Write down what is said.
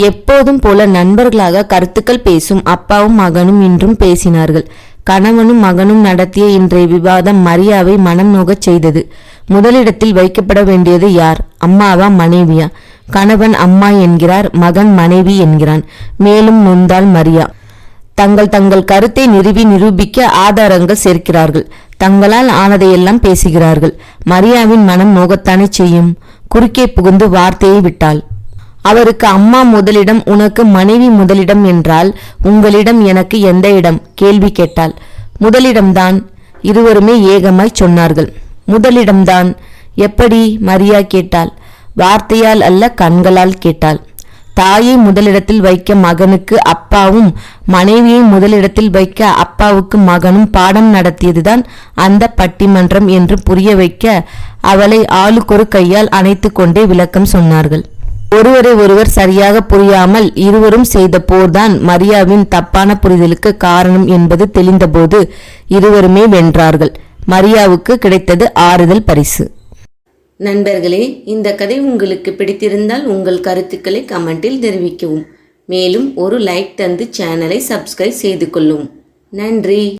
எப்போதும் போல நண்பர்களாக கருத்துக்கள் பேசும் அப்பாவும் மகனும் இன்றும் பேசினார்கள். கணவனும் மகனும் நடத்திய இன்றைய விவாதம் மரியாவை மனம் நோகச் செய்தது. முதலிடத்தில் வைக்கப்பட வேண்டியது யார்? அம்மாவா மனைவியா? கணவன் அம்மா என்கிறார் மகன் மனைவி என்கிறான். மேலும் நொந்தாள் மரியா. தங்கள் தங்கள் கருத்தை நிறுவி நிரூபிக்க ஆதாரங்கள் சேர்க்கிறார்கள். தங்களால் ஆனதையெல்லாம் பேசுகிறார்கள். மரியாவின் மனம் நோகத்தானே செய்யும்? குறுக்கே புகுந்து வார்த்தையை விட்டாள். அவருக்கு அம்மா முதலிடம் உனக்கு மனைவி முதலிடம் என்றால் உங்களிடம் எனக்கு எந்த இடம்? கேள்வி கேட்டாள். முதலிடம்தான் இருவருமே ஏகமாய் சொன்னார்கள். முதலிடம்தான் எப்படி? மரியா கேட்டாள். வார்த்தையால் அல்ல கண்களால் கேட்டாள். தாயை முதலிடத்தில் வைக்க மகனுக்கு அப்பாவும் மனைவியை முதலிடத்தில் வைக்க அப்பாவுக்கு மகனும் பாடம் நடத்தியதுதான் அந்த பட்டிமன்றம் என்று புரிய வைக்க அவளை ஆளுக்கொரு கையால் அணைத்து கொண்டே விளக்கம் சொன்னார்கள். ஒருவரை ஒருவர் சரியாக புரியாமல் இருவரும் செய்த போர்தான் மரியாவின் தப்பான புரிதலுக்கு காரணம் என்பது தெளிந்தபோது இருவருமே வென்றார்கள். மரியாவுக்கு கிடைத்தது ஆறுதல் பரிசு. நண்பர்களே இந்த கதை உங்களுக்கு பிடித்திருந்தால் உங்கள் கருத்துக்களை கமெண்டில் தெரிவிக்கவும். மேலும் ஒரு லைக் தந்து சேனலை சப்ஸ்கிரைப் செய்து கொள்ளும். நன்றி.